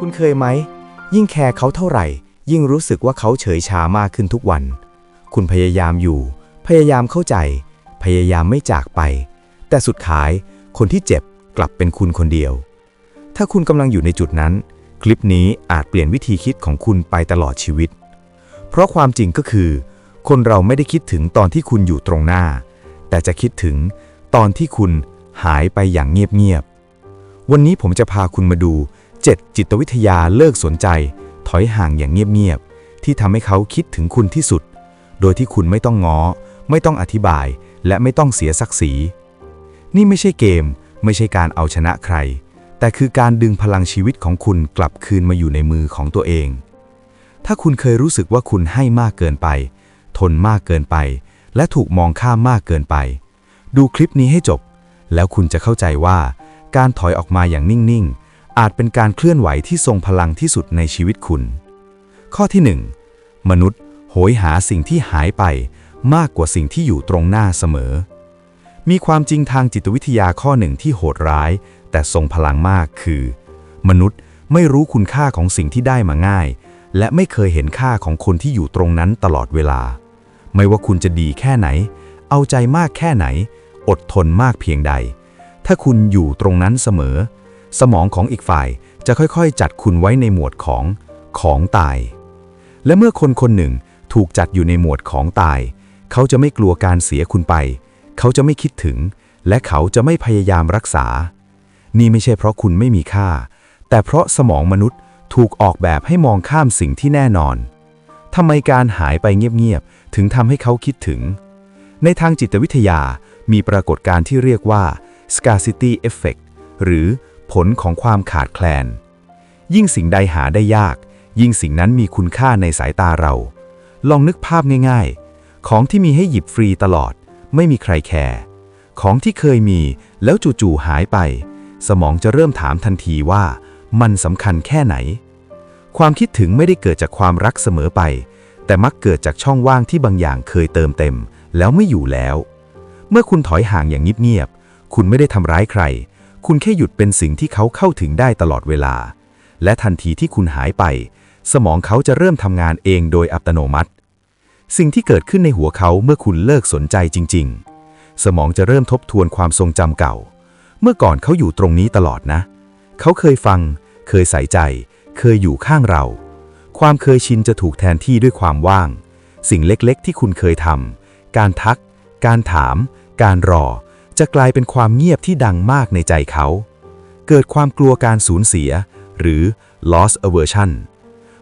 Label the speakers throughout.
Speaker 1: คุณเคยไหม ยิ่งแคร์เขาเท่าไหร่ ยิ่งรู้สึกว่าเขาเฉยชามากขึ้นทุกวัน คุณพยายามอยู่ พยายามเข้าใจ พยายามไม่จากไป แต่สุดท้ายคนที่เจ็บกลับเป็นคุณคนเดียว ถ้าคุณกำลังอยู่ในจุดนั้น คลิปนี้อาจเปลี่ยนวิธีคิดของคุณไปตลอดชีวิต เพราะความจริงก็คือ คนเราไม่ได้คิดถึงตอนที่คุณอยู่ตรงหน้า แต่จะคิดถึงตอนที่คุณหายไปอย่างเงียบๆวันนี้ผมจะพาคุณมาดู 7 จิตวิทยาเลิกสนใจ ถอยห่างอย่างเงียบๆที่ทำให้เขาคิดถึงคุณที่สุด โดยที่คุณไม่ต้องง้อ ไม่ต้องอธิบาย และไม่ต้องเสียศักดิ์ศรี นี่ไม่ใช่เกม ไม่ใช่การเอาชนะใคร แต่คือการดึงพลังชีวิตของคุณกลับคืนมาอยู่ในมือของตัวเอง ถ้าคุณเคยรู้สึกว่าคุณให้มากเกินไป ทนมากเกินไป และถูกมองข้ามมากเกินไป ดูคลิปนี้ให้จบ แล้วคุณจะเข้าใจว่า การถอยออกมาอย่างนิ่งๆ อาจเป็นการเคลื่อนไหวที่ทรงพลังที่สุดในชีวิตคุณ ข้อที่ 1 มนุษย์โหยหาสิ่งที่หายไปมากกว่าสิ่งที่อยู่ตรงหน้าเสมอ มีความจริงทางจิตวิทยาข้อหนึ่งที่โหดร้าย แต่ทรงพลังมากคือ มนุษย์ไม่รู้คุณค่าของสิ่งที่ได้มาง่าย และไม่เคยเห็นค่าของคนที่อยู่ตรงนั้นตลอดเวลา ไม่ว่าคุณจะดีแค่ไหน เอาใจมากแค่ไหน อดทนมากเพียงใด ถ้าคุณอยู่ตรงนั้นเสมอ สมองของอีกฝ่ายจะค่อยๆ จัดคุณไว้ในหมวดของของตาย และเมื่อคนคนหนึ่งถูกจัดอยู่ในหมวดของตาย เขาจะไม่กลัวการเสียคุณไป เขาจะไม่คิดถึง และเขาจะไม่พยายามรักษา นี่ไม่ใช่เพราะคุณไม่มีค่า แต่เพราะสมองมนุษย์ถูกออกแบบให้มองข้ามสิ่งที่แน่นอนทำไมการหายไปเงียบๆ ถึงทำให้เขาคิดถึง ในทางจิตวิทยามีปรากฏการณ์ที่เรียกว่า scarcity effect หรือ ผลของความขาดแคลน ยิ่งสิ่งใดหาได้ยาก ยิ่งสิ่งนั้นมีคุณค่าในสายตาเรา ลองนึกภาพง่ายๆ ของที่มีให้หยิบฟรีตลอด ไม่มีใครแคร์ของที่เคยมีแล้วจู่ๆหายไป สมองจะเริ่มถามทันทีว่า มันสำคัญแค่ไหน ความคิดถึงไม่ได้เกิดจากความรักเสมอไป แต่มักเกิดจากช่องว่างที่บางอย่างเคยเติมเต็ม แล้วไม่อยู่แล้ว เมื่อคุณถอยห่างอย่างเงียบๆคุณไม่ได้ทำร้ายใคร คุณแค่หยุดเป็นสิ่งที่เขาเข้าถึงได้ตลอดเวลา และทันทีที่คุณหายไป สมองเขาจะเริ่มทำงานเองโดยอัตโนมัติ สิ่งที่เกิดขึ้นในหัวเขาเมื่อคุณเลิกสนใจจริง ๆ สมองจะเริ่มทบทวนความทรงจำเก่า เมื่อก่อนเขาอยู่ตรงนี้ตลอดนะ เขาเคยฟัง เคยใส่ใจ เคยอยู่ข้างเรา ความเคยชินจะถูกแทนที่ด้วยความว่าง สิ่งเล็กๆ ที่คุณเคยทำการทัก การถาม การรอ จะกลายเป็นความเงียบที่ดังมากในใจเขา เกิดความกลัวการสูญเสีย หรือ loss aversion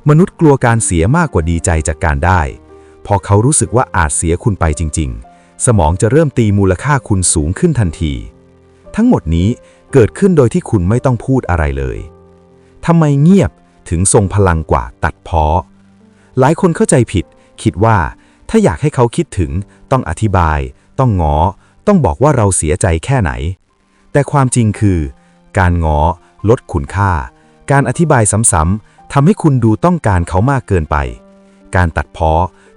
Speaker 1: มนุษย์กลัวการเสียมากกว่าดีใจจากการได้ พอเขารู้สึกว่าอาจเสียคุณไปจริง ๆ สมองจะเริ่มตีมูลค่าคุณสูงขึ้นทันที ทั้งหมดนี้เกิดขึ้นโดยที่คุณไม่ต้องพูดอะไรเลยทำไมเงียบถึงทรงพลังกว่าตัดเพ้อหลายคนเข้าใจผิด คิดว่าถ้าอยากให้เขาคิดถึง ต้องอธิบาย ต้องง้อ ต้องบอกว่าเราเสียใจแค่ไหน แต่ความจริงคือ การง้อลดคุณค่า การอธิบายซ้ำๆทำให้คุณดูต้องการเขามากเกินไป การตัดเพ้อ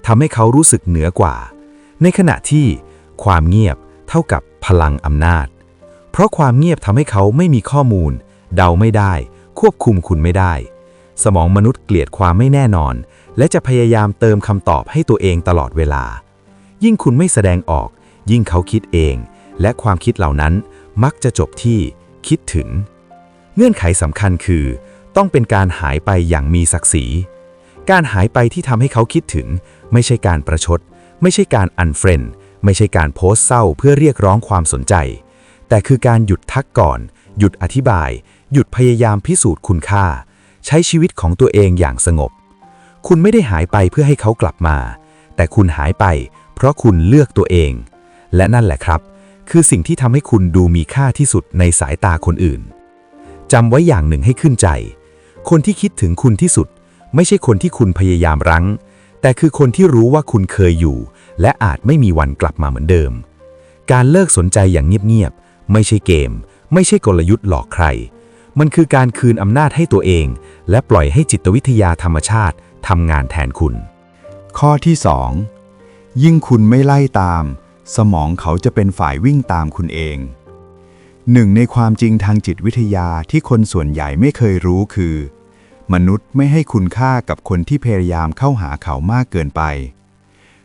Speaker 1: ทำให้เขารู้สึกเหนือกว่า ในขณะที่ความเงียบเท่ากับพลังอำนาจ เพราะความเงียบทำให้เขาไม่มีข้อมูล เดาไม่ได้ ควบคุมคุณไม่ได้ สมองมนุษย์เกลียดความไม่แน่นอน และจะพยายามเติมคำตอบให้ตัวเองตลอดเวลา ยิ่งคุณไม่แสดงออก ยิ่งเขาคิดเอง และความคิดเหล่านั้นมักจะจบที่คิดถึง เงื่อนไขสำคัญคือ ต้องเป็นการหายไปอย่างมีศักดิ์ศรี การหายไปที่ทำให้เขาคิดถึง ไม่ใช่การประชด ไม่ใช่การอันเฟรนไม่ใช่การโพสเศร้าเพื่อเรียกร้องความสนใจ แต่คือการหยุดทักก่อน หยุดอธิบาย หยุดพยายามพิสูจน์คุณค่า ใช้ชีวิตของตัวเองอย่างสงบ คุณไม่ได้หายไปเพื่อให้เขากลับมา แต่คุณหายไป เพราะคุณเลือกตัวเอง และนั่นแหละครับ คือสิ่งที่ทำให้คุณดูมีค่าที่สุดในสายตาคนอื่นจำไว้อย่างหนึ่งให้ขึ้นใจ คนที่คิดถึงคุณที่สุด ไม่ใช่คนที่คุณพยายามรั้ง แต่คือคนที่รู้ว่าคุณเคยอยู่ และอาจไม่มีวันกลับมาเหมือนเดิม การเลิกสนใจอย่างเงียบๆไม่ใช่เกม ไม่ใช่กลยุทธ์หลอกใคร มันคือการคืนอำนาจให้ตัวเอง และปล่อยให้จิตวิทยาธรรมชาติทำงานแทนคุณ
Speaker 2: ข้อที่ 2 ยิ่งคุณไม่ไล่ตาม สมองเขาจะเป็นฝ่ายวิ่งตามคุณเอง หนึ่งในความจริงทางจิตวิทยาที่คนส่วนใหญ่ไม่เคยรู้คือ มนุษย์ไม่ให้คุณค่ากับคนที่พยายามเข้าหาเขามากเกินไป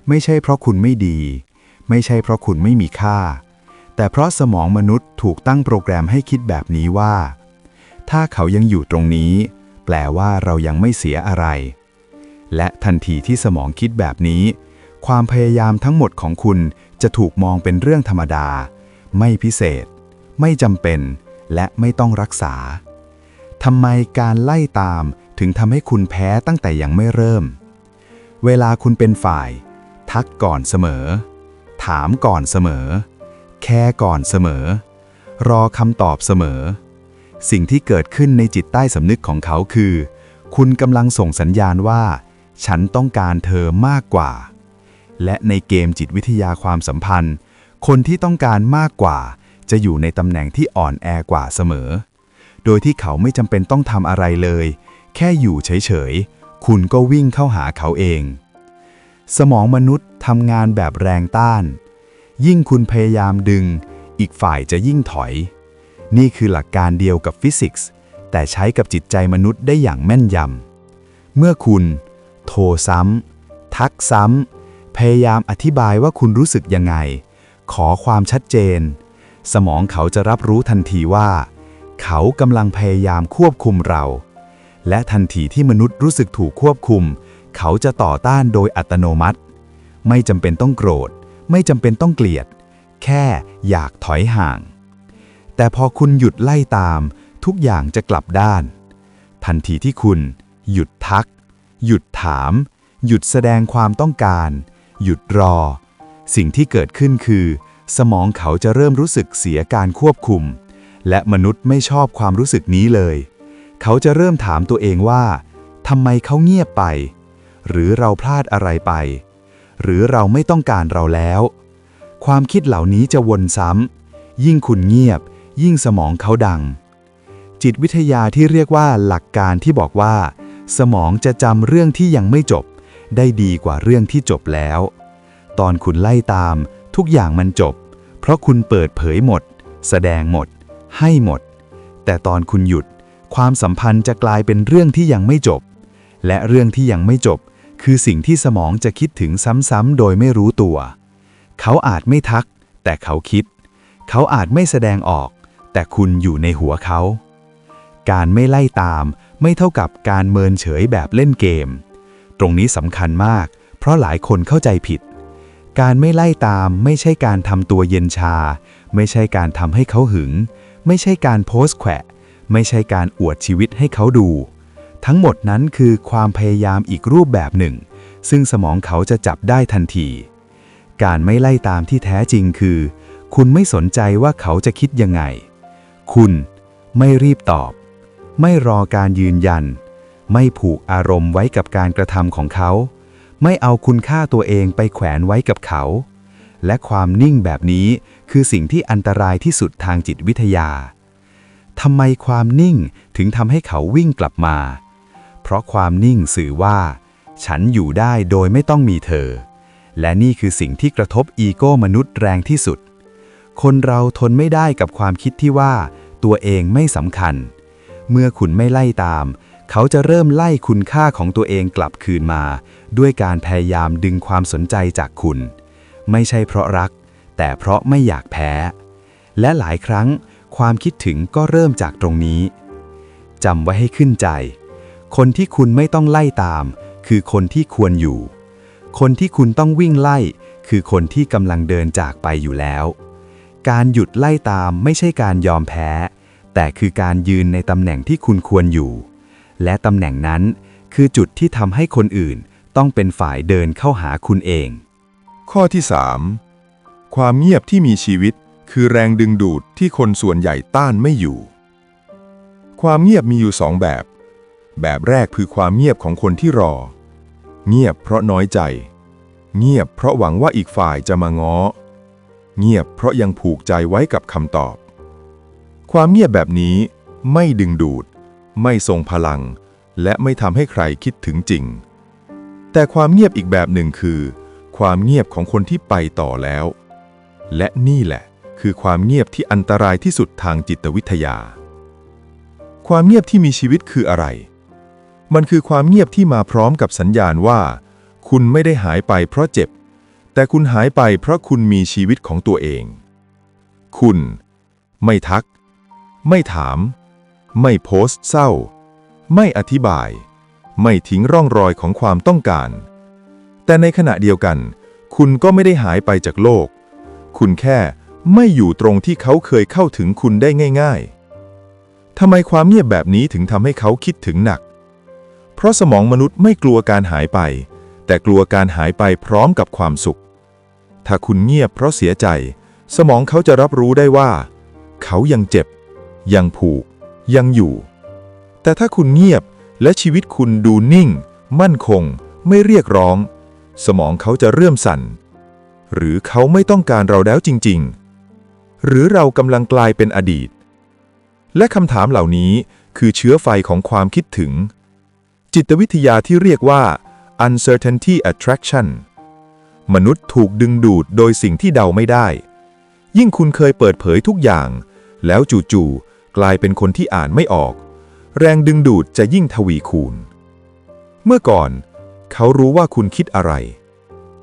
Speaker 2: ไม่ใช่เพราะคุณไม่ดี ไม่ใช่เพราะคุณไม่มีค่า แต่เพราะสมองมนุษย์ถูกตั้งโปรแกรมให้คิดแบบนี้ว่า ถ้าเขายังอยู่ตรงนี้ แปลว่าเรายังไม่เสียอะไร และทันทีที่สมองคิดแบบนี้ ความพยายามทั้งหมดของคุณ จะถูกมองเป็นเรื่องธรรมดา ไม่พิเศษ ไม่จำเป็น และไม่ต้องรักษาทำไมการไล่ตามถึงทำให้คุณแพ้ตั้งแต่ยังไม่เริ่ม เวลาคุณเป็นฝ่าย ทักก่อนเสมอ ถามก่อนเสมอ แค่ก่อนเสมอ รอคำตอบเสมอ สิ่งที่เกิดขึ้นในจิตใต้สำนึกของเขาคือ คุณกำลังส่งสัญญาณว่า ฉันต้องการเธอมากกว่า และในเกมจิตวิทยาความสัมพันธ์ คนที่ต้องการมากกว่า จะอยู่ในตำแหน่งที่อ่อนแอกว่าเสมอ โดยที่เขาไม่จำเป็นต้องทำอะไรเลย แค่อยู่เฉยๆ คุณก็วิ่งเข้าหาเขาเอง สมองมนุษย์ทำงานแบบแรงต้าน ยิ่งคุณพยายามดึง อีกฝ่ายจะยิ่งถอย นี่คือหลักการเดียวกับฟิสิกส์แต่ใช้กับจิตใจมนุษย์ได้อย่างแม่นยำเมื่อคุณ โทรซ้ำ ทักซ้ำ พยายามอธิบายว่าคุณรู้สึกยังไง ขอความชัดเจน สมองเขาจะรับรู้ทันทีว่า เขากำลังพยายามควบคุมเรา และทันทีที่มนุษย์รู้สึกถูกควบคุม เขาจะต่อต้านโดยอัตโนมัติ ไม่จำเป็นต้องโกรธ ไม่จำเป็นต้องเกลียด แค่อยากถอยห่าง แต่พอคุณหยุดไล่ตาม ทุกอย่างจะกลับด้าน ทันทีที่คุณ หยุดทัก หยุดถาม หยุดแสดงความต้องการ หยุดรอ สิ่งที่เกิดขึ้นคือ สมองเขาจะเริ่มรู้สึกเสียการควบคุม และมนุษย์ไม่ชอบความรู้สึกนี้เลย เขาจะเริ่มถามตัวเองว่าทำไมเขาเงียบไป หรือเราพลาดอะไรไป หรือเราไม่ต้องการเราแล้ว ความคิดเหล่านี้จะวนซ้ำยิ่งคุณเงียบ ยิ่งสมองเขาดัง จิตวิทยาที่เรียกว่าหลักการที่บอกว่า สมองจะจำเรื่องที่ยังไม่จบ ได้ดีกว่าเรื่องที่จบแล้ว ตอนคุณไล่ตาม ทุกอย่างมันจบ เพราะคุณเปิดเผยหมด แสดงหมด ให้หมด แต่ตอนคุณหยุด ความสัมพันธ์จะกลายเป็นเรื่องที่ยังไม่จบ และเรื่องที่ยังไม่จบ คือสิ่งที่สมองจะคิดถึงซ้ำๆโดยไม่รู้ตัว เขาอาจไม่ทัก แต่เขาคิด เขาอาจไม่แสดงออก แต่คุณอยู่ในหัวเขา การไม่ไล่ตามไม่เท่ากับการเมินเฉยแบบเล่นเกม ตรงนี้สำคัญมาก เพราะหลายคนเข้าใจผิด การไม่ไล่ตามไม่ใช่การทำตัวเย็นชา ไม่ใช่การทำให้เขาหึง ไม่ใช่การโพสต์แขวะ ไม่ใช่การอวดชีวิตให้เขาดู ทั้งหมดนั้นคือความพยายามอีกรูปแบบหนึ่ง ซึ่งสมองเขาจะจับได้ทันที การไม่ไล่ตามที่แท้จริงคือ คุณไม่สนใจว่าเขาจะคิดยังไง คุณไม่รีบตอบ ไม่รอการยืนยัน ไม่ผูกอารมณ์ไว้กับการกระทำของเขา ไม่เอาคุณค่าตัวเองไปแขวนไว้กับเขา และความนิ่งแบบนี้คือสิ่งที่อันตรายที่สุดทางจิตวิทยาทำไมความนิ่งถึงทำให้เขาวิ่งกลับมา เพราะความนิ่งสื่อว่า ฉันอยู่ได้โดยไม่ต้องมีเธอ และนี่คือสิ่งที่กระทบอีโก้มนุษย์แรงที่สุด คนเราทนไม่ได้กับความคิดที่ว่า ตัวเองไม่สำคัญ เมื่อคุณไม่ไล่ตาม เขาจะเริ่มไล่คุณค่าของตัวเองกลับคืนมา ด้วยการพยายามดึงความสนใจจากคุณ ไม่ใช่เพราะรัก แต่เพราะไม่อยากแพ้ และหลายครั้งความคิดถึงก็เริ่มจากตรงนี้จำไว้ให้ขึ้นใจ คนที่คุณไม่ต้องไล่ตาม คือคนที่ควรอยู่ คนที่คุณต้องวิ่งไล่ คือคนที่กำลังเดินจากไปอยู่แล้ว การหยุดไล่ตามไม่ใช่การยอมแพ้ แต่คือการยืนในตำแหน่งที่คุณควรอยู่ และตำแหน่งนั้น คือจุดที่ทำให้คนอื่นต้องเป็นฝ่ายเดินเข้าหาคุณเอง
Speaker 3: ข้อที่ 3 ความเงียบที่มีชีวิต คือแรงดึงดูดที่คนส่วนใหญ่ต้านไม่อยู่ ความเงียบมีอยู่สองแบบ แบบแรกคือความเงียบของคนที่รอ เงียบเพราะน้อยใจ เงียบเพราะหวังว่าอีกฝ่ายจะมาง้อ เงียบเพราะยังผูกใจไว้กับคำตอบ ความเงียบแบบนี้ไม่ดึงดูด ไม่ทรงพลัง และไม่ทำให้ใครคิดถึงจริง แต่ความเงียบอีกแบบหนึ่งคือ ความเงียบของคนที่ไปต่อแล้ว และนี่แหละ คือความเงียบที่อันตรายที่สุดทางจิตวิทยา ความเงียบที่มีชีวิตคืออะไร มันคือความเงียบที่มาพร้อมกับสัญญาณว่า คุณไม่ได้หายไปเพราะเจ็บ แต่คุณหายไปเพราะคุณมีชีวิตของตัวเอง คุณ ไม่ทัก ไม่ถาม ไม่โพสต์เศร้า ไม่อธิบาย ไม่ทิ้งร่องรอยของความต้องการ แต่ในขณะเดียวกัน คุณก็ไม่ได้หายไปจากโลก คุณแค่ไม่อยู่ตรงที่เขาเคยเข้าถึงคุณได้ง่าย ๆทำไมความเงียบแบบนี้ถึงทำให้เขาคิดถึงหนัก เพราะสมองมนุษย์ไม่กลัวการหายไป แต่กลัวการหายไปพร้อมกับความสุข ถ้าคุณเงียบเพราะเสียใจ สมองเขาจะรับรู้ได้ว่า เขายังเจ็บ ยังผูก ยังอยู่ แต่ถ้าคุณเงียบและชีวิตคุณดูนิ่ง มั่นคง ไม่เรียกร้อง สมองเขาจะเริ่มสั่น หรือเขาไม่ต้องการเราแล้วจริง ๆ หรือเรากำลังกลายเป็นอดีต และคำถามเหล่านี้คือเชื้อไฟของความคิดถึง จิตวิทยาที่เรียกว่า uncertainty attraction มนุษย์ถูกดึงดูดโดยสิ่งที่เดาไม่ได้ ยิ่งคุณเคยเปิดเผยทุกอย่าง แล้วจู่ๆ กลายเป็นคนที่อ่านไม่ออก แรงดึงดูดจะยิ่งทวีคูณ เมื่อก่อน เขารู้ว่าคุณคิดอะไร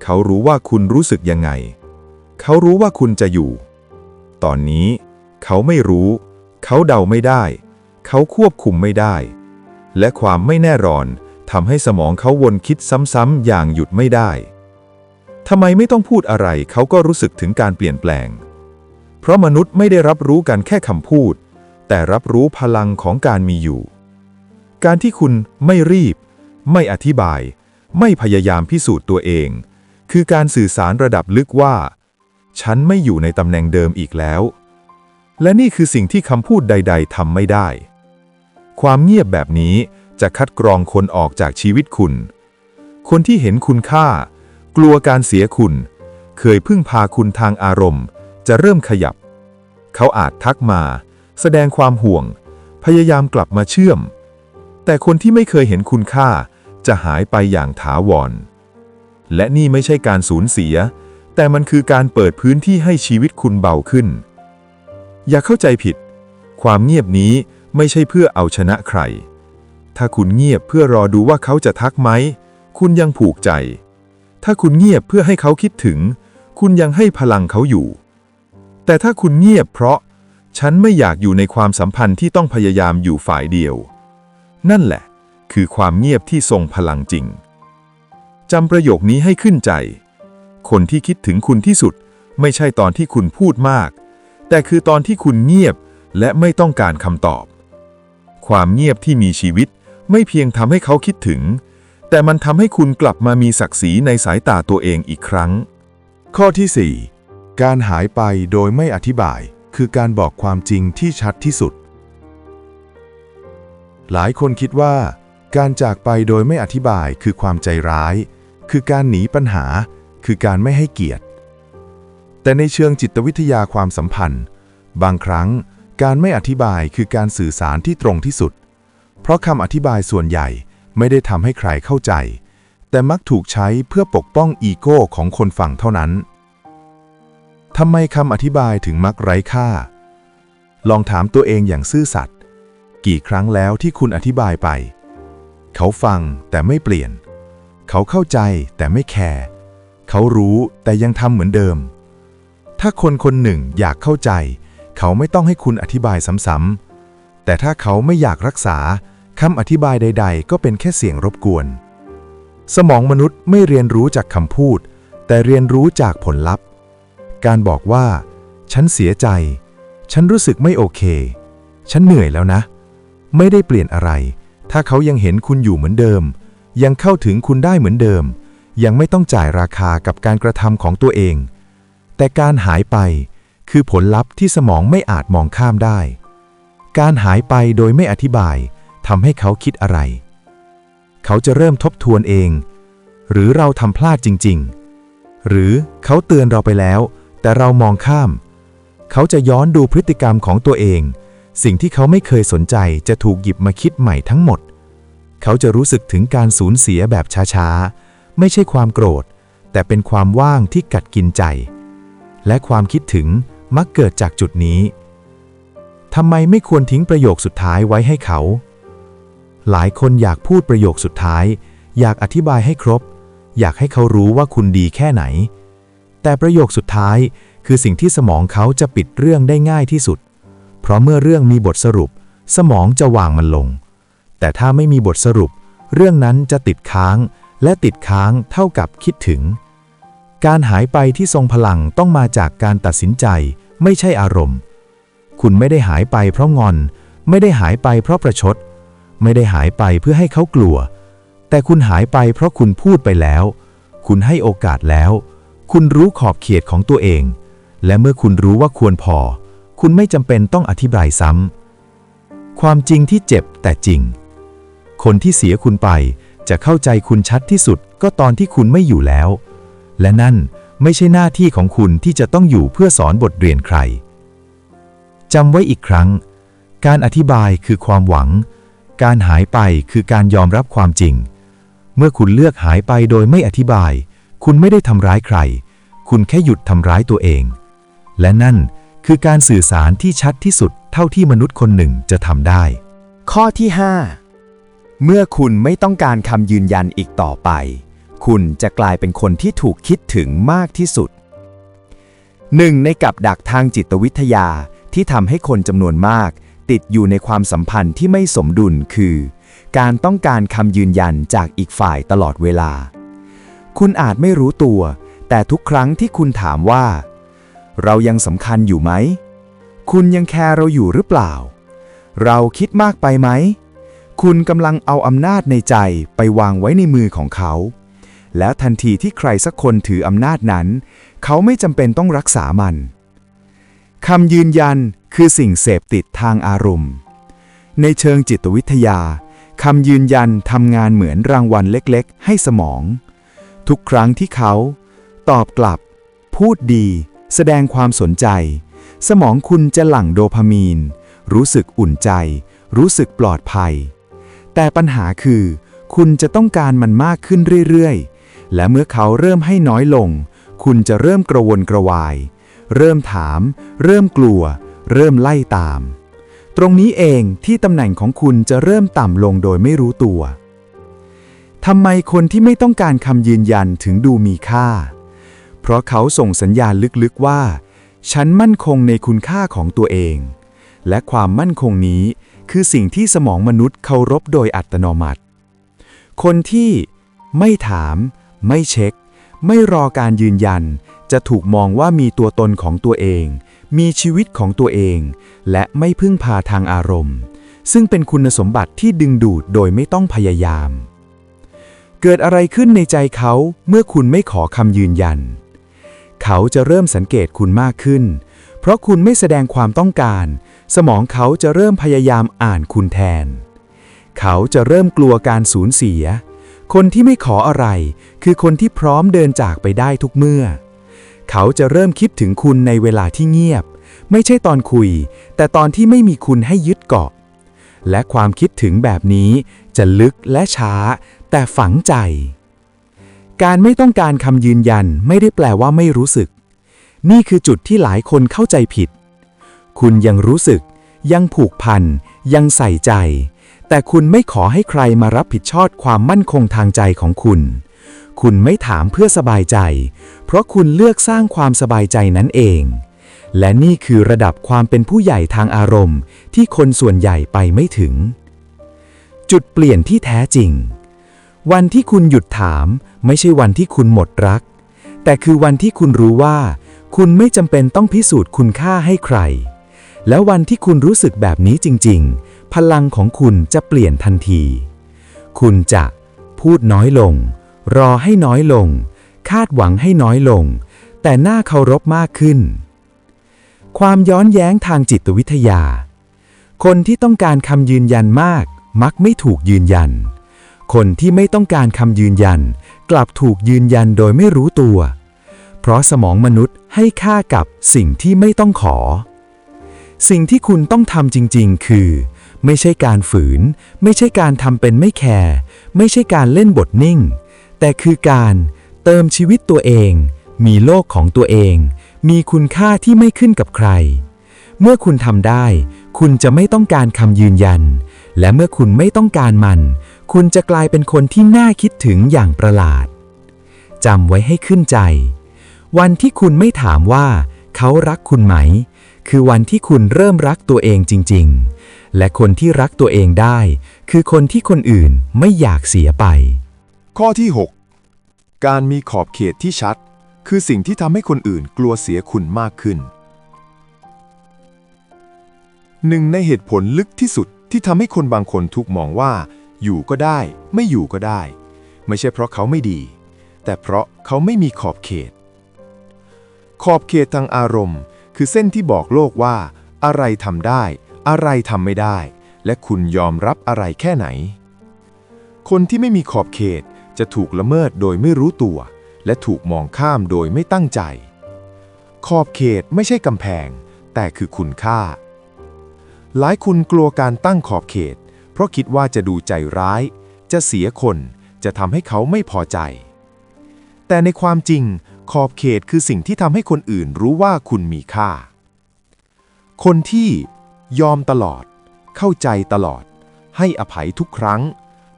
Speaker 3: เขารู้ว่าคุณรู้สึกยังไง เขารู้ว่าคุณจะอยู่ ตอนนี้ เขาไม่รู้ เขาเดาไม่ได้ เขาควบคุมไม่ได้ และความไม่แน่นอนทำให้สมองเขาวนคิดซ้ำๆอย่างหยุดไม่ได้ทำไมไม่ต้องพูดอะไรเขาก็รู้สึกถึงการเปลี่ยนแปลง เพราะมนุษย์ไม่ได้รับรู้กันแค่คำพูด แต่รับรู้พลังของการมีอยู่ การที่คุณไม่รีบ ไม่อธิบาย ไม่พยายามพิสูจน์ตัวเอง คือการสื่อสารระดับลึกว่า ฉันไม่อยู่ในตำแหน่งเดิมอีกแล้ว และนี่คือสิ่งที่คำพูดใด ๆทำไม่ได้ ความเงียบแบบนี้จะคัดกรองคนออกจากชีวิตคุณ คนที่เห็นคุณค่า กลัวการเสียคุณ เคยพึ่งพาคุณทางอารมณ์ จะเริ่มขยับ เขาอาจทักมา แสดงความห่วง พยายามกลับมาเชื่อม แต่คนที่ไม่เคยเห็นคุณค่าจะหายไปอย่างถาวร และนี่ไม่ใช่การสูญเสีย แต่มันคือการเปิดพื้นที่ให้ชีวิตคุณเบาขึ้น อย่าเข้าใจผิด ความเงียบนี้ไม่ใช่เพื่อเอาชนะใคร ถ้าคุณเงียบเพื่อรอดูว่าเขาจะทักไหม คุณยังผูกใจ ถ้าคุณเงียบเพื่อให้เขาคิดถึง คุณยังให้พลังเขาอยู่ แต่ถ้าคุณเงียบเพราะ ฉันไม่อยากอยู่ในความสัมพันธ์ที่ต้องพยายามอยู่ฝ่ายเดียว นั่นแหละ คือความเงียบที่ทรงพลังจริงจำประโยคนี้ให้ขึ้นใจ คนที่คิดถึงคุณที่สุด ไม่ใช่ตอนที่คุณพูดมาก แต่คือตอนที่คุณเงียบและไม่ต้องการคำตอบ ความเงียบที่มีชีวิตไม่เพียงทำให้เขาคิดถึง แต่มันทำให้คุณกลับมามีศักดิ์ศรีในสายตาตัวเองอีกครั้ง
Speaker 2: ข้อที่ 4 การหายไปโดยไม่อธิบาย คือการบอกความจริงที่ชัดที่สุด หลายคนคิดว่า การจากไปโดยไม่อธิบายคือความใจร้าย คือการหนีปัญหา คือการไม่ให้เกียรติ แต่ในเชิงจิตวิทยาความสัมพันธ์ บางครั้งการไม่อธิบายคือการสื่อสารที่ตรงที่สุด เพราะคำอธิบายส่วนใหญ่ไม่ได้ทำให้ใครเข้าใจ แต่มักถูกใช้เพื่อปกป้องอีโก้ของคนฟังเท่านั้น ทำไมคำอธิบายถึงมักไร้ค่า ลองถามตัวเองอย่างซื่อสัตย์กี่ครั้งแล้วที่คุณอธิบายไป เขาฟังแต่ไม่เปลี่ยน เขาเข้าใจแต่ไม่แคร์เขารู้แต่ยังทำเหมือนเดิม ถ้าคนคนหนึ่งอยากเข้าใจ เขาไม่ต้องให้คุณอธิบายซ้ำๆแต่ถ้าเขาไม่อยากรักษาคำอธิบายใด ๆ ก็เป็นแค่เสียงรบกวน สมองมนุษย์ไม่เรียนรู้จากคำพูด แต่เรียนรู้จากผลลัพธ์ การบอกว่า ฉันเสียใจ ฉันรู้สึกไม่โอเค ฉันเหนื่อยแล้วนะ ไม่ได้เปลี่ยนอะไร ถ้าเขายังเห็นคุณอยู่เหมือนเดิม ยังเข้าถึงคุณได้เหมือนเดิม ยังไม่ต้องจ่ายราคากับการกระทำของตัวเอง แต่การหายไปคือผลลัพธ์ที่สมองไม่อาจมองข้ามได้ การหายไปโดยไม่อธิบายทำให้เขาคิดอะไร เขาจะเริ่มทบทวนเอง หรือเราทำพลาดจริง ๆ หรือเขาเตือนเราไปแล้ว แต่เรามองข้าม เขาจะย้อนดูพฤติกรรมของตัวเอง สิ่งที่เขาไม่เคยสนใจจะถูกหยิบมาคิดใหม่ทั้งหมด เขาจะรู้สึกถึงการสูญเสียแบบช้าๆ ไม่ใช่ความโกรธ แต่เป็นความว่างที่กัดกินใจ และความคิดถึงมักเกิดจากจุดนี้ทำไมไม่ควรทิ้งประโยคสุดท้ายไว้ให้เขา
Speaker 1: หลายคนอยากพูดประโยคสุดท้าย อยากอธิบายให้ครบ อยากให้เขารู้ว่าคุณดีแค่ไหน แต่ประโยคสุดท้ายคือสิ่งที่สมองเขาจะปิดเรื่องได้ง่ายที่สุด เพราะเมื่อเรื่องมีบทสรุป สมองจะวางมันลง แต่ถ้าไม่มีบทสรุป เรื่องนั้นจะติดค้าง และติดค้างเท่ากับคิดถึง การหายไปที่ทรงพลังต้องมาจากการตัดสินใจ ไม่ใช่อารมณ์ คุณไม่ได้หายไปเพราะงอน ไม่ได้หายไปเพราะประชด ไม่ได้หายไปเพื่อให้เขากลัว แต่คุณหายไปเพราะคุณพูดไปแล้ว คุณให้โอกาสแล้ว คุณรู้ขอบเขตของตัวเอง และเมื่อคุณรู้ว่าควรพอ คุณไม่จำเป็นต้องอธิบายซ้ำความจริงที่เจ็บแต่จริง คนที่เสียคุณไปจะเข้าใจคุณชัดที่สุดก็ตอนที่คุณไม่อยู่แล้ว และนั่นไม่ใช่หน้าที่ของคุณที่จะต้องอยู่เพื่อสอนบทเรียนใครจำไว้อีกครั้ง การอธิบายคือความหวัง การหายไปคือการยอมรับความจริง เมื่อคุณเลือกหายไปโดยไม่อธิบาย คุณไม่ได้ทำร้ายใคร คุณแค่หยุดทำร้ายตัวเอง และนั่นคือการสื่อสารที่ชัดที่สุดเท่าที่มนุษย์คนหนึ่งจะทำได้
Speaker 4: ข้อที่ 5 เมื่อคุณไม่ต้องการคำยืนยันอีกต่อไป คุณจะกลายเป็นคนที่ถูกคิดถึงมากที่สุด หนึ่งในกับดักทางจิตวิทยาที่ทำให้คนจำนวนมาก ติดอยู่ในความสัมพันธ์ที่ไม่สมดุลคือ การต้องการคำยืนยันจากอีกฝ่ายตลอดเวลา คุณอาจไม่รู้ตัว แต่ทุกครั้งที่คุณถามว่า เรายังสำคัญอยู่ไหม คุณยังแคร์เราอยู่หรือเปล่า เราคิดมากไปไหม คุณกำลังเอาอำนาจในใจไปวางไว้ในมือของเขา แล้วทันทีที่ใครสักคนถืออำนาจนั้น เขาไม่จำเป็นต้องรักษามันคำยืนยันคือสิ่งเสพติดทางอารมณ์ ในเชิงจิตวิทยาคำยืนยันทำงานเหมือนรางวัลเล็กๆ ให้สมอง ทุกครั้งที่เขา ตอบกลับ พูดดี แสดงความสนใจ สมองคุณจะหลั่งโดพามีน รู้สึกอุ่นใจ รู้สึกปลอดภัย แต่ปัญหาคือ คุณจะต้องการมันมากขึ้นเรื่อยๆ และเมื่อเขาเริ่มให้น้อยลง คุณจะเริ่มกระวนกระวาย เริ่มถาม เริ่มกลัว เริ่มไล่ตาม ตรงนี้เองที่ตำแหน่งของคุณจะเริ่มต่ำลงโดยไม่รู้ตัว ทำไมคนที่ไม่ต้องการคำยืนยันถึงดูมีค่า เพราะเขาส่งสัญญาณลึกๆว่า ฉันมั่นคงในคุณค่าของตัวเอง และความมั่นคงนี้คือสิ่งที่สมองมนุษย์เคารพโดยอัตโนมัติ คนที่ไม่ถาม ไม่เช็ค ไม่รอการยืนยัน จะถูกมองว่ามีตัวตนของตัวเอง มีชีวิตของตัวเอง และไม่พึ่งพาทางอารมณ์ ซึ่งเป็นคุณสมบัติที่ดึงดูดโดยไม่ต้องพยายาม เกิดอะไรขึ้นในใจเขาเมื่อคุณไม่ขอคำยืนยัน เขาจะเริ่มสังเกตคุณมากขึ้น เพราะคุณไม่แสดงความต้องการ สมองเขาจะเริ่มพยายามอ่านคุณแทน เขาจะเริ่มกลัวการสูญเสีย คนที่ไม่ขออะไร คือคนที่พร้อมเดินจากไปได้ทุกเมื่อ เขาจะเริ่มคิดถึงคุณในเวลาที่เงียบ ไม่ใช่ตอนคุย แต่ตอนที่ไม่มีคุณให้ยึดเกาะและความคิดถึงแบบนี้จะลึกและช้า แต่ฝังใจ การไม่ต้องการคำยืนยันไม่ได้แปลว่าไม่รู้สึก นี่คือจุดที่หลายคนเข้าใจผิด คุณยังรู้สึก ยังผูกพัน ยังใส่ใจ แต่คุณไม่ขอให้ใครมารับผิดชอบความมั่นคงทางใจของคุณ คุณไม่ถามเพื่อสบายใจ เพราะคุณเลือกสร้างความสบายใจนั้นเอง และนี่คือระดับความเป็นผู้ใหญ่ทางอารมณ์ ที่คนส่วนใหญ่ไปไม่ถึง จุดเปลี่ยนที่แท้จริง วันที่คุณหยุดถาม ไม่ใช่วันที่คุณหมดรัก แต่คือวันที่คุณรู้ว่า คุณไม่จำเป็นต้องพิสูจน์คุณค่าให้ใคร แล้ววันที่คุณรู้สึกแบบนี้จริง ๆ พลังของคุณจะเปลี่ยนทันที คุณจะพูดน้อยลง รอให้น้อยลง คาดหวังให้น้อยลง แต่น่าเคารพมากขึ้น ความย้อนแย้งทางจิตวิทยา คนที่ต้องการคำยืนยันมาก มักไม่ถูกยืนยัน คนที่ไม่ต้องการคำยืนยัน กลับถูกยืนยันโดยไม่รู้ตัว เพราะสมองมนุษย์ให้ค่ากับสิ่งที่ไม่ต้องขอ สิ่งที่คุณต้องทำจริง ๆ คือ ไม่ใช่การฝืน ไม่ใช่การทำเป็นไม่แคร์ ไม่ใช่การเล่นบทนิ่ง แต่คือการเติมชีวิตตัวเอง มีโลกของตัวเอง มีคุณค่าที่ไม่ขึ้นกับใคร เมื่อคุณทำได้ คุณจะไม่ต้องการคำยืนยัน และเมื่อคุณไม่ต้องการมัน คุณจะกลายเป็นคนที่น่าคิดถึงอย่างประหลาดจำไว้ให้ขึ้นใจ วันที่คุณไม่ถามว่า เขารักคุณไหม คือวันที่คุณเริ่มรักตัวเองจริง ๆ และคนที่รักตัวเองได้ คือคนที่คนอื่นไม่อยากเสียไป
Speaker 3: ข้อที่ 6 การมีขอบเขตที่ชัด คือสิ่งที่ทำให้คนอื่นกลัวเสียคุณมากขึ้นหนึ่งในเหตุผลลึกที่สุดที่ทำให้คนบางคนถูกมองว่า อยู่ก็ได้ ไม่อยู่ก็ได้ ไม่ใช่เพราะเขาไม่ดี แต่เพราะเขาไม่มีขอบเขต ขอบเขตทางอารมณ์ คือเส้นที่บอกโลกว่า อะไรทำได้ อะไรทำไม่ได้ และคุณยอมรับอะไรแค่ไหน คนที่ไม่มีขอบเขตจะถูกละเมิดโดยไม่รู้ตัว และถูกมองข้ามโดยไม่ตั้งใจ ขอบเขตไม่ใช่กำแพง แต่คือคุณค่า หลายคนกลัวการตั้งขอบเขต เพราะคิดว่าจะดูใจร้าย จะเสียคน จะทำให้เขาไม่พอใจ แต่ในความจริง ขอบเขตคือสิ่งที่ทำให้คนอื่นรู้ว่าคุณมีค่า คนที่ยอมตลอด เข้าใจตลอด ให้อภัยทุกครั้ง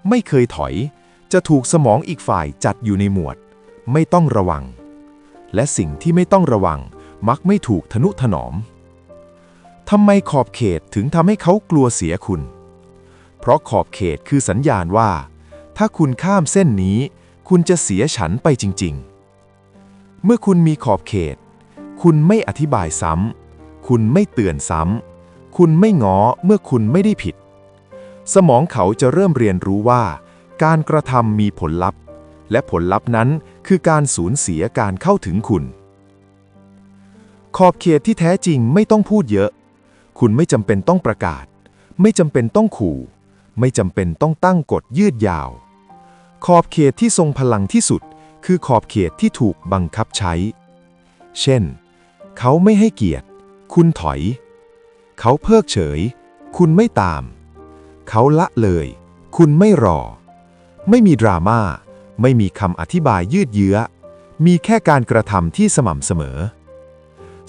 Speaker 3: ไม่เคยถอย จะถูกสมองอีกฝ่ายจัดอยู่ในหมวด ไม่ต้องระวัง และสิ่งที่ไม่ต้องระวังมักไม่ถูกทนุถนอมทำไมขอบเขตถึงทำให้เขากลัวเสียคุณ เพราะขอบเขตคือสัญญาณว่า ถ้าคุณข้ามเส้นนี้ คุณจะเสียฉันไปจริง ๆ เมื่อคุณมีขอบเขต คุณไม่อธิบายซ้ำคุณไม่เตือนซ้ำคุณไม่ง้อเมื่อคุณไม่ได้ผิด สมองเขาจะเริ่มเรียนรู้ว่า การกระทำมีผลลัพธ์ และผลลัพธ์นั้นคือการสูญเสียการเข้าถึงคุณ ขอบเขตที่แท้จริงไม่ต้องพูดเยอะ คุณไม่จำเป็นต้องประกาศ ไม่จำเป็นต้องขู่ ไม่จำเป็นต้องตั้งกฎยืดยาว ขอบเขตที่ทรงพลังที่สุด คือขอบเขตที่ถูกบังคับใช้ เช่น เขาไม่ให้เกียรติ คุณถอย เขาเพิกเฉย คุณไม่ตาม เขาละเลย คุณไม่รอ ไม่มีดราม่า ไม่มีคำอธิบายยืดเยื้อ มีแค่การกระทำที่สม่ำเสมอ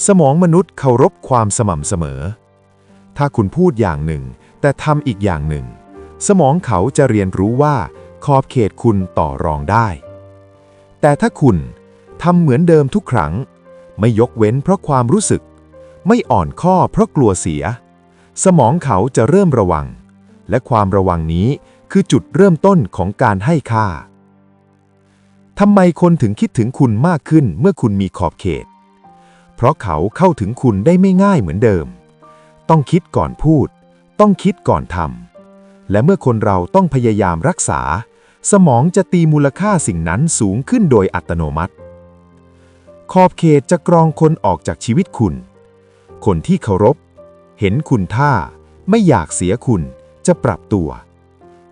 Speaker 3: สมองมนุษย์เคารพความสม่ำเสมอ ถ้าคุณพูดอย่างหนึ่ง แต่ทำอีกอย่างหนึ่ง สมองเขาจะเรียนรู้ว่าขอบเขตคุณต่อรองได้ แต่ถ้าคุณทำเหมือนเดิมทุกครั้ง ไม่ยกเว้นเพราะความรู้สึก ไม่อ่อนข้อเพราะกลัวเสีย สมองเขาจะเริ่มระวัง และความระวังนี้คือจุดเริ่มต้นของการให้ค่าทำไมคนถึงคิดถึงคุณมากขึ้นเมื่อคุณมีขอบเขต เพราะเขาเข้าถึงคุณได้ไม่ง่ายเหมือนเดิม ต้องคิดก่อนพูด ต้องคิดก่อนทำ และเมื่อคนเราต้องพยายามรักษา สมองจะตีมูลค่าสิ่งนั้นสูงขึ้นโดยอัตโนมัติ ขอบเขตจะกรองคนออกจากชีวิตคุณ คนที่เคารพ เห็นคุณท่า ไม่อยากเสียคุณจะปรับตัว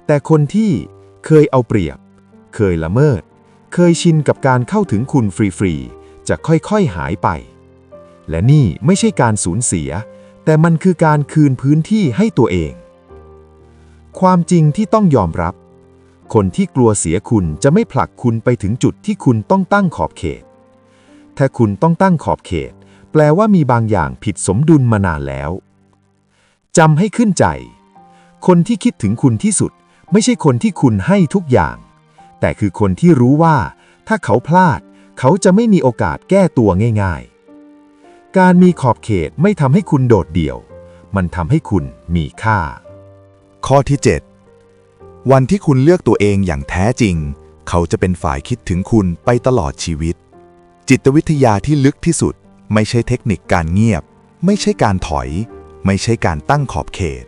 Speaker 3: แต่คนที่เคยเอาเปรียบ เคยละเมิด เคยชินกับการเข้าถึงคุณฟรีๆ จะค่อยๆหายไป และนี่ไม่ใช่การสูญเสีย แต่มันคือการคืนพื้นที่ให้ตัวเอง ความจริงที่ต้องยอมรับ คนที่กลัวเสียคุณจะไม่ผลักคุณไปถึงจุดที่คุณต้องตั้งขอบเขต ถ้าคุณต้องตั้งขอบเขต แปลว่ามีบางอย่างผิดสมดุลมานานแล้วจำให้ขึ้นใจ คนที่คิดถึงคุณที่สุด ไม่ใช่คนที่คุณให้ทุกอย่าง แต่คือคนที่รู้ว่า ถ้าเขาพลาด เขาจะไม่มีโอกาสแก้ตัวง่าย ๆ การมีขอบเขตไม่ทำให้คุณโดดเดี่ยว มันทำให้คุณมีค่า
Speaker 2: ข้อที่ 7 วันที่คุณเลือกตัวเองอย่างแท้จริง เขาจะเป็นฝ่ายคิดถึงคุณไปตลอดชีวิต จิตวิทยาที่ลึกที่สุด ไม่ใช่เทคนิคการเงียบ ไม่ใช่การถอย ไม่ใช่การตั้งขอบเขต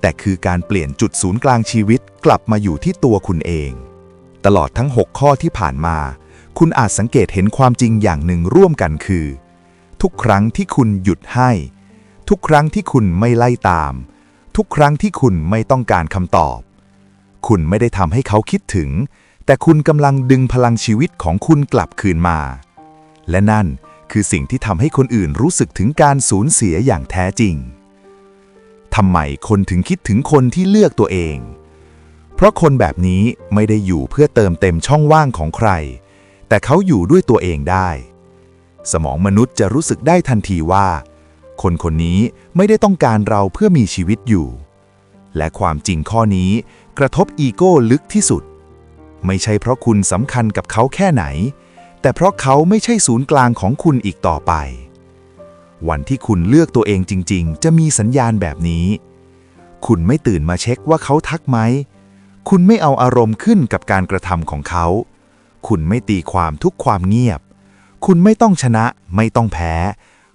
Speaker 2: แต่คือการเปลี่ยนจุดศูนย์กลางชีวิตกลับมาอยู่ที่ตัวคุณเอง ตลอดทั้ง 6 ข้อที่ผ่านมา คุณอาจสังเกตเห็นความจริงอย่างหนึ่งร่วมกันคือ ทุกครั้งที่คุณหยุดให้ ทุกครั้งที่คุณไม่ไล่ตาม ทุกครั้งที่คุณไม่ต้องการคำตอบ คุณไม่ได้ทำให้เขาคิดถึง แต่คุณกำลังดึงพลังชีวิตของคุณกลับคืนมา และนั่นคือสิ่งที่ทำให้คนอื่นรู้สึกถึงการสูญเสียอย่างแท้จริงทำไมคนถึงคิดถึงคนที่เลือกตัวเอง เพราะคนแบบนี้ไม่ได้อยู่เพื่อเติมเต็มช่องว่างของใคร แต่เขาอยู่ด้วยตัวเองได้ สมองมนุษย์จะรู้สึกได้ทันทีว่า คนคนนี้ไม่ได้ต้องการเราเพื่อมีชีวิตอยู่ และความจริงข้อนี้กระทบอีโก้ลึกที่สุด ไม่ใช่เพราะคุณสำคัญกับเขาแค่ไหน แต่เพราะเขาไม่ใช่ศูนย์กลางของคุณอีกต่อไป วันที่คุณเลือกตัวเองจริง ๆ จะมีสัญญาณแบบนี้ คุณไม่ตื่นมาเช็คว่าเขาทักไหม คุณไม่เอาอารมณ์ขึ้นกับการกระทำของเขา คุณไม่ตีความทุกความเงียบ คุณไม่ต้องชนะ ไม่ต้องแพ้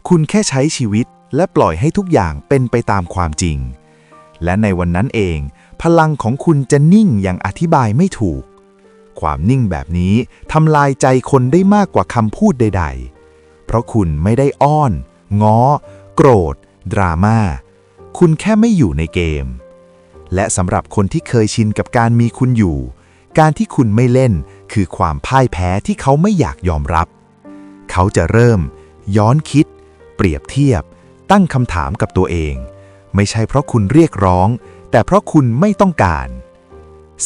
Speaker 2: คุณแค่ใช้ชีวิต และปล่อยให้ทุกอย่างเป็นไปตามความจริง และในวันนั้นเอง พลังของคุณจะนิ่งอย่างอธิบายไม่ถูก ความนิ่งแบบนี้ทำลายใจคนได้มากกว่าคำพูดใด ๆ เพราะคุณไม่ได้อ้อน ง้อ โกรธ ดราม่า คุณแค่ไม่อยู่ในเกม และสำหรับคนที่เคยชินกับการมีคุณอยู่ การที่คุณไม่เล่นคือความพ่ายแพ้ที่เขาไม่อยากยอมรับ เขาจะเริ่ม ย้อนคิด เปรียบเทียบ ตั้งคำถามกับตัวเอง ไม่ใช่เพราะคุณเรียกร้อง แต่เพราะคุณไม่ต้องการ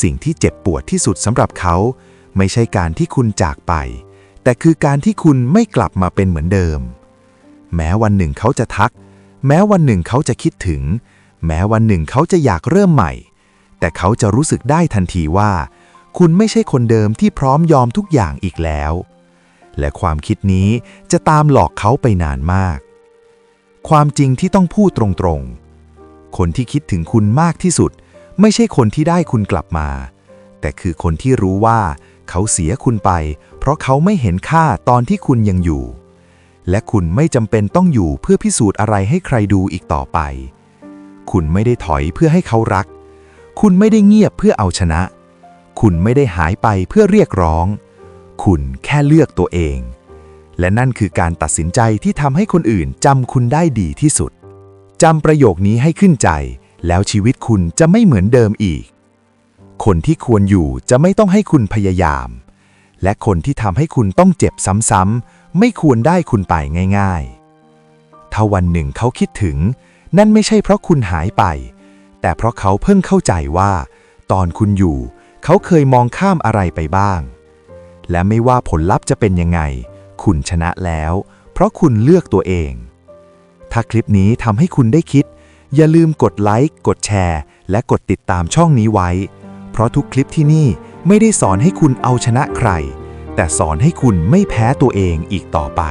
Speaker 2: สิ่งที่เจ็บปวดที่สุดสำหรับเขา ไม่ใช่การที่คุณจากไป แต่คือการที่คุณไม่กลับมาเป็นเหมือนเดิม แม้วันหนึ่งเขาจะทัก แม้วันหนึ่งเขาจะคิดถึง แม้วันหนึ่งเขาจะอยากเริ่มใหม่ แต่เขาจะรู้สึกได้ทันทีว่า คุณไม่ใช่คนเดิมที่พร้อมยอมทุกอย่างอีกแล้วและความคิดนี้จะตามหลอกเขาไปนานมาก ความจริงที่ต้องพูดตรงๆ คนที่คิดถึงคุณมากที่สุด ไม่ใช่คนที่ได้คุณกลับมา แต่คือคนที่รู้ว่าเขาเสียคุณไป เพราะเขาไม่เห็นค่าตอนที่คุณยังอยู่ และคุณไม่จำเป็นต้องอยู่เพื่อพิสูจน์อะไรให้ใครดูอีกต่อไป คุณไม่ได้ถอยเพื่อให้เขารัก คุณไม่ได้เงียบเพื่อเอาชนะ คุณไม่ได้หายไปเพื่อเรียกร้อง คุณแค่เลือกตัวเอง และนั่นคือการตัดสินใจที่ทำให้คนอื่นจำคุณได้ดีที่สุดจำประโยคนี้ให้ขึ้นใจ แล้วชีวิตคุณจะไม่เหมือนเดิมอีก คนที่ควรอยู่จะไม่ต้องให้คุณพยายาม และคนที่ทำให้คุณต้องเจ็บซ้ำๆไม่ควรได้คุณไปง่ายๆ ถ้าวันหนึ่งเขาคิดถึง นั่นไม่ใช่เพราะคุณหายไป แต่เพราะเขาเพิ่งเข้าใจว่า ตอนคุณอยู่ เขาเคยมองข้ามอะไรไปบ้าง และไม่ว่าผลลัพธ์จะเป็นยังไง คุณชนะแล้ว เพราะคุณเลือกตัวเอง ถ้าคลิปนี้ทำให้คุณได้คิด อย่าลืมกดไลค์กดแชร์ และกดติดตามช่องนี้ไว้ เพราะทุกคลิปที่นี่ไม่ได้สอนให้คุณเอาชนะใคร แต่สอนให้คุณไม่แพ้ตัวเองอีกต่อไป